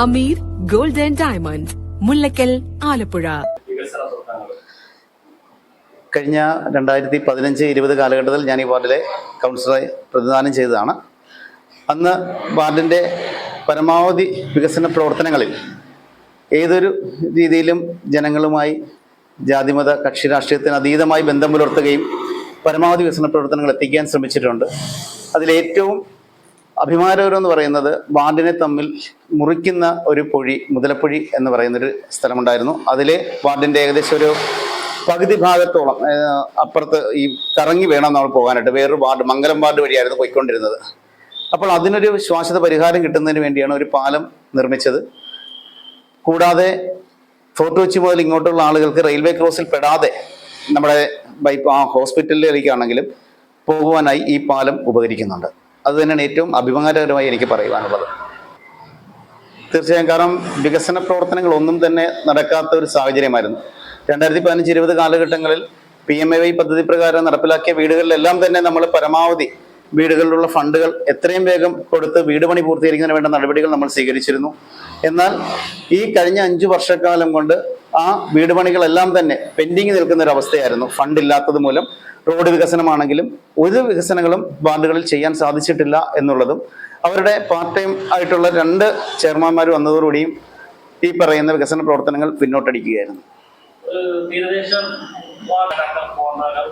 Hameed gold and diamond Mullakkal Alappuzha. കഴിഞ്ഞ രണ്ടായിരത്തി പതിനഞ്ച് ഇരുപത് കാലഘട്ടത്തിൽ ഞാൻ ഈ വാർഡിലെ കൗൺസിലറെ പ്രതിദാനം ചെയ്തതാണ്. അന്ന് വാർഡിന്റെ പരമാവധി വികസന പ്രവർത്തനങ്ങളിൽ ഏതൊരു രീതിയിലും ജനങ്ങളുമായി ജാതിമത കക്ഷി രാഷ്ട്രീയത്തിന് അതീതമായി ബന്ധം പുലർത്തുകയും പരമാവധി വികസന പ്രവർത്തനങ്ങൾ എത്തിക്കാൻ ശ്രമിച്ചിട്ടുണ്ട്. അതിലേറ്റവും അഭിമാനകരം എന്ന് പറയുന്നത് വാർഡിനെ തമ്മിൽ മുറിക്കുന്ന ഒരു പൊഴി മുതലപ്പൊഴി എന്ന് പറയുന്നൊരു സ്ഥലമുണ്ടായിരുന്നു. അതിലെ വാർഡിന്റെ ഏകദേശം ഒരു പകുതി ഭാഗത്തോളം അപ്പുറത്ത് ഈ കറങ്ങി വേണം നമ്മൾ പോകാനായിട്ട്. വേറൊരു വാർഡ് മംഗലം വാർഡ് വഴിയായിരുന്നു പോയിക്കൊണ്ടിരുന്നത്. അപ്പോൾ അതിനൊരു ശ്വാസത പരിഹാരം കിട്ടുന്നതിന് വേണ്ടിയാണ് ഒരു പാലം നിർമ്മിച്ചത്. കൂടാതെ ഫോർട്ട് കൊച്ചി മുതൽ ഇങ്ങോട്ടുള്ള ആളുകൾക്ക് റെയിൽവേ ക്രോസിൽ പെടാതെ നമ്മുടെ ബൈ ഹോസ്പിറ്റലിലേക്കാണെങ്കിലും പോകുവാനായി ഈ പാലം ഉപകരിക്കുന്നുണ്ട്. അത് തന്നെയാണ് ഏറ്റവും അഭിമാനകരമായി എനിക്ക് പറയുവാനുള്ളത്. തീർച്ചയായും കാരണം വികസന പ്രവർത്തനങ്ങൾ ഒന്നും തന്നെ നടക്കാത്ത ഒരു സാഹചര്യമായിരുന്നു. രണ്ടായിരത്തി പതിനഞ്ച് ഇരുപത് കാലഘട്ടങ്ങളിൽ പി എം എ വൈ പദ്ധതി പ്രകാരം നടപ്പിലാക്കിയ വീടുകളിലെല്ലാം തന്നെ നമ്മൾ പരമാവധി വീടുകളിലുള്ള ഫണ്ടുകൾ എത്രയും വേഗം കൊടുത്ത് വീട് പണി പൂർത്തീകരിക്കുന്നതിന് വേണ്ട നടപടികൾ നമ്മൾ സ്വീകരിച്ചിരുന്നു. എന്നാൽ ഈ കഴിഞ്ഞ അഞ്ചു വർഷക്കാലം കൊണ്ട് ആ വീട് പണികളെല്ലാം തന്നെ പെൻഡിങ് നിൽക്കുന്ന ഒരു അവസ്ഥയായിരുന്നു. ഫണ്ട് ഇല്ലാത്തത് മൂലം റോഡ് വികസനമാണെങ്കിലും ഒരു വികസനങ്ങളും വാർഡുകളിൽ ചെയ്യാൻ സാധിച്ചിട്ടില്ല എന്നുള്ളതും അവരുടെ പാർട്ട് ടൈം ആയിട്ടുള്ള രണ്ട് ചെയർമാൻമാർ വന്നതോടുകൂടിയും ഈ പറയുന്ന വികസന പ്രവർത്തനങ്ങൾ പിന്നോട്ടടിക്കുകയായിരുന്നു. തീരദേശം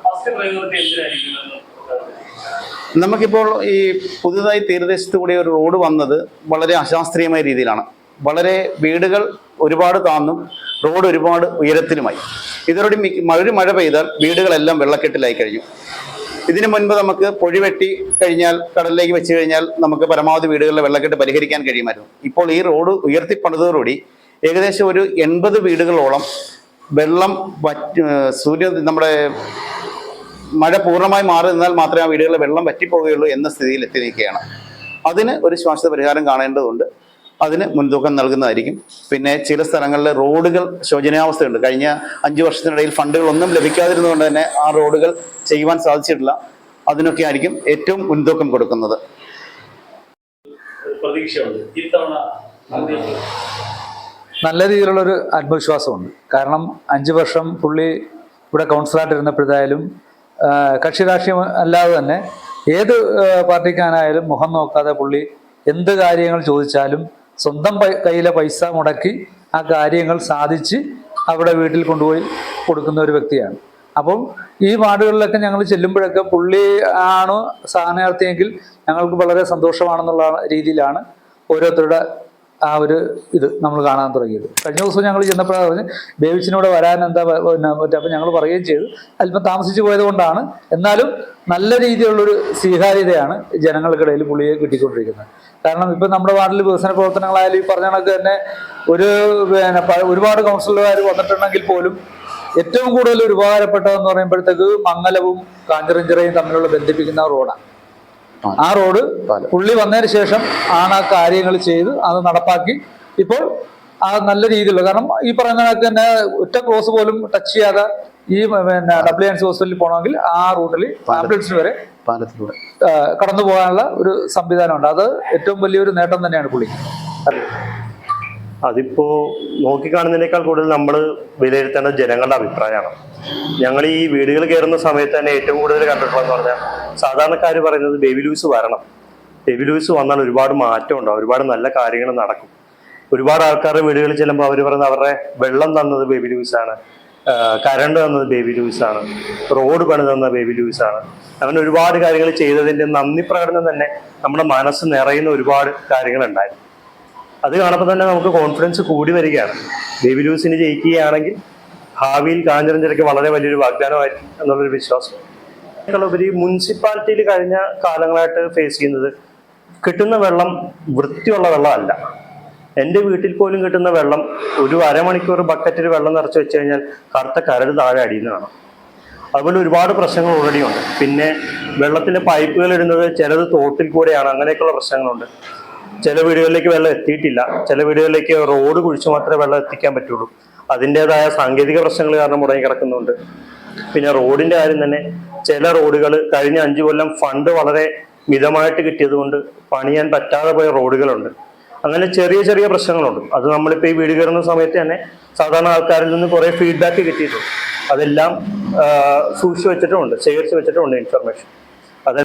ഫസ്റ്റ് പ്രയോറിറ്റി നമുക്കിപ്പോൾ ഈ പുതുതായി തീരദേശത്ത് കൂടി ഒരു റോഡ് വന്നത് വളരെ അശാസ്ത്രീയമായ രീതിയിലാണ്. വളരെ വീടുകൾ ഒരുപാട് താന്നും റോഡ് ഒരുപാട് ഉയരത്തിലുമായി. ഇതോടെ മഴ മഴ പെയ്താൽ വീടുകളെല്ലാം വെള്ളക്കെട്ടിലായി കഴിഞ്ഞു. ഇതിനു മുൻപ് നമുക്ക് പൊഴി വെട്ടി കഴിഞ്ഞാൽ കടലിലേക്ക് വെച്ച് കഴിഞ്ഞാൽ നമുക്ക് പരമാവധി വീടുകളിലെ വെള്ളക്കെട്ട് പരിഹരിക്കാൻ കഴിയുമായിരുന്നു. ഇപ്പോൾ ഈ റോഡ് ഉയർത്തി പണിതോടുകൂടി ഏകദേശം ഒരു എൺപത് വീടുകളോളം വെള്ളം സൂര്യ നമ്മുടെ മഴ പൂർണമായി മാറി നിന്നാൽ മാത്രമേ ആ വീടുകളിൽ വെള്ളം വറ്റിപ്പോവുകയുള്ളൂ എന്ന സ്ഥിതിയിൽ എത്തിയിരിക്കുകയാണ്. അതിന് ഒരു ശ്വാസ പരിഹാരം കാണേണ്ടതുണ്ട്. അതിന് മുൻതൂക്കം നൽകുന്നതായിരിക്കും. പിന്നെ ചില സ്ഥലങ്ങളിൽ റോഡുകൾ ശോചനീയാവസ്ഥയുണ്ട്. കഴിഞ്ഞ അഞ്ചു വർഷത്തിനിടയിൽ ഫണ്ടുകളൊന്നും ലഭിക്കാതിരുന്നതുകൊണ്ട് തന്നെ ആ റോഡുകൾ ചെയ്യുവാൻ സാധിച്ചിട്ടില്ല. അതിനൊക്കെ ആയിരിക്കും ഏറ്റവും മുൻതൂക്കം കൊടുക്കുന്നത്. നല്ല രീതിയിലുള്ളൊരു ആത്മവിശ്വാസമുണ്ട്. കാരണം അഞ്ച് വർഷം പുള്ളി ഇവിടെ കൗൺസിലായിട്ട് ഇരുന്നപ്പോഴായാലും കക്ഷി രാഷ്ട്രീയം അല്ലാതെ തന്നെ ഏത് പാർട്ടിക്കാനായാലും മുഖം നോക്കാതെ പുള്ളി എന്ത് കാര്യങ്ങൾ ചോദിച്ചാലും സ്വന്തം കയ്യിലെ പൈസ മുടക്കി ആ കാര്യങ്ങൾ സാധിച്ച് അവിടെ വീട്ടിൽ കൊണ്ടുപോയി കൊടുക്കുന്ന ഒരു വ്യക്തിയാണ്. അപ്പം ഈ വാർഡുകളിലൊക്കെ ഞങ്ങൾ ചെല്ലുമ്പോഴൊക്കെ പുള്ളി ആണ് സ്ഥാനാർത്ഥിയെങ്കിൽ ഞങ്ങൾക്ക് വളരെ സന്തോഷമാണെന്നുള്ള രീതിയിലാണ് ഓരോരുത്തരുടെ ആ ഒരു ഇത് നമ്മൾ കാണാൻ തുടങ്ങിയത്. കഴിഞ്ഞ ദിവസം ഞങ്ങൾ ചെന്നപ്പോഴാണ് പറഞ്ഞ് ബേബിച്ചിനോട് വരാൻ എന്താ പിന്നെ മറ്റേ അപ്പം ഞങ്ങൾ പറയുകയും ചെയ്തു. അല്പം താമസിച്ചു പോയത് കൊണ്ടാണ് എന്നാലും നല്ല രീതിയിലുള്ളൊരു സ്വീകാര്യതയാണ് ജനങ്ങൾക്കിടയിൽ പുള്ളിയെ കിട്ടിക്കൊണ്ടിരിക്കുന്നത്. കാരണം ഇപ്പം നമ്മുടെ വാർഡിൽ വികസന പ്രവർത്തനങ്ങളായാലും ഈ പറഞ്ഞ കണക്ക് തന്നെ ഒരു പിന്നെ ഒരുപാട് കൗൺസിലർമാർ വന്നിട്ടുണ്ടെങ്കിൽ പോലും ഏറ്റവും കൂടുതൽ ഉപകാരപ്പെട്ടതെന്ന് പറയുമ്പോഴത്തേക്ക് മംഗലവും കാഞ്ഞിറഞ്ചിറയും തമ്മിലുള്ള ബന്ധിപ്പിക്കുന്ന റോഡാണ്. ആ റോഡ്. പുള്ളി വന്നതിന് ശേഷം ആണ് ആ കാര്യങ്ങൾ ചെയ്ത് അത് നടപ്പാക്കി. ഇപ്പോൾ ആ നല്ല രീതിയിലുള്ള കാരണം ഈ പറയുന്ന കണക്ക് തന്നെ ഒറ്റ ക്രോസ് പോലും ടച്ച് ചെയ്യാതെ ഈ പിന്നെ ഡബ്ല്യു എൻസ് ഹോസ്പിറ്റലിൽ പോകണമെങ്കിൽ ആ റൂട്ടിൽ ആംബുലൻസിന് വരെ പാലത്തിലൂടെ. കടന്നു പോകാനുള്ള ഒരു സംവിധാനമുണ്ട്. അത് ഏറ്റവും വലിയൊരു നേട്ടം തന്നെയാണ് പുള്ളി. അതിപ്പോ നോക്കിക്കാണുന്നതിനേക്കാൾ കൂടുതൽ നമ്മൾ വിലയിരുത്തേണ്ടത് ജനങ്ങളുടെ അഭിപ്രായമാണ്. ഞങ്ങൾ ഈ വീടുകൾ കയറുന്ന സമയത്ത് തന്നെ ഏറ്റവും കൂടുതൽ കണ്ടിട്ടുള്ളതെന്ന് പറഞ്ഞാൽ സാധാരണക്കാർ പറയുന്നത് ബേബി ലൂസ് വരണം. ബേബി ലൂസ് വന്നാൽ ഒരുപാട് മാറ്റം ഉണ്ടാവും ഒരുപാട് നല്ല കാര്യങ്ങൾ നടക്കും. ഒരുപാട് ആൾക്കാരുടെ വീടുകളിൽ ചെല്ലുമ്പോൾ അവർ പറയുന്നത് അവരുടെ വെള്ളം തന്നത് ബേബി ലൂസാണ് കരണ്ട് തന്നത് ബേബി ലൂസാണ് റോഡ് പണി തന്ന ബേബി ലൂസാണ് അങ്ങനെ ഒരുപാട് കാര്യങ്ങൾ ചെയ്തതിന്റെ നന്ദി പ്രകടനം തന്നെ നമ്മുടെ മനസ്സ് നിറയുന്ന ഒരുപാട് കാര്യങ്ങൾ കാര്യങ്ങളുണ്ടായിരുന്നു. അത് കാണുമ്പോൾ തന്നെ നമുക്ക് കോൺഫിഡൻസ് കൂടി വരികയാണ്. ബേബി ലൂസിന് ജയിക്കുകയാണെങ്കിൽ ഭാവിയിൽ കാഞ്ഞിരഞ്ചിറയ്ക്ക് വളരെ വലിയൊരു വാഗ്ദാനമായിരിക്കും എന്നുള്ളൊരു വിശ്വാസം. ഉപരി മുനിസിപ്പാലിറ്റിയിൽ കഴിഞ്ഞ കാലങ്ങളായിട്ട് ഫേസ് ചെയ്യുന്നത് കിട്ടുന്ന വെള്ളം വൃത്തിയുള്ള വെള്ളമല്ല. എന്റെ വീട്ടിൽ പോലും കിട്ടുന്ന വെള്ളം ഒരു അരമണിക്കൂർ ബക്കറ്റിൽ വെള്ളം നിറച്ച് വെച്ച് കഴിഞ്ഞാൽ കറുത്ത കരട് താഴെ അടിയുന്നതാണ് അതുപോലെ ഒരുപാട് പ്രശ്നങ്ങൾ ഓൾറെഡി ഉണ്ട്. പിന്നെ വെള്ളത്തിന്റെ പൈപ്പുകൾ ഇടുന്നത് ചിലത് തോട്ടിൽ കൂടെയാണ്. അങ്ങനെയൊക്കെയുള്ള പ്രശ്നങ്ങളുണ്ട്. ചില വീടുകളിലേക്ക് വെള്ളം എത്തിയിട്ടില്ല. ചില വീടുകളിലേക്ക് റോഡ് കുഴിച്ച് മാത്രമേ വെള്ളം എത്തിക്കാൻ പറ്റുള്ളൂ. അതിന്റെതായ സാങ്കേതിക പ്രശ്നങ്ങൾ കാരണം മുടങ്ങി കിടക്കുന്നുണ്ട്. പിന്നെ റോഡിന്റെ കാര്യം തന്നെ ചില റോഡുകൾ കഴിഞ്ഞ അഞ്ചു കൊല്ലം ഫണ്ട് വളരെ മിതമായിട്ട് കിട്ടിയതുകൊണ്ട് പണിയാൻ പറ്റാതെ പോയ റോഡുകളുണ്ട്. അങ്ങനെ ചെറിയ ചെറിയ പ്രശ്നങ്ങളുണ്ട്. അത് നമ്മളിപ്പോൾ ഈ വീട് കയറുന്ന സമയത്ത് തന്നെ സാധാരണ ആൾക്കാരിൽ നിന്ന് കുറേ ഫീഡ്ബാക്ക് കിട്ടിയിട്ടുണ്ട്. അതെല്ലാം സൂക്ഷിച്ചു വെച്ചിട്ടുമുണ്ട്. ശേഖരിച്ച് വെച്ചിട്ടുമുണ്ട് ഇൻഫർമേഷൻ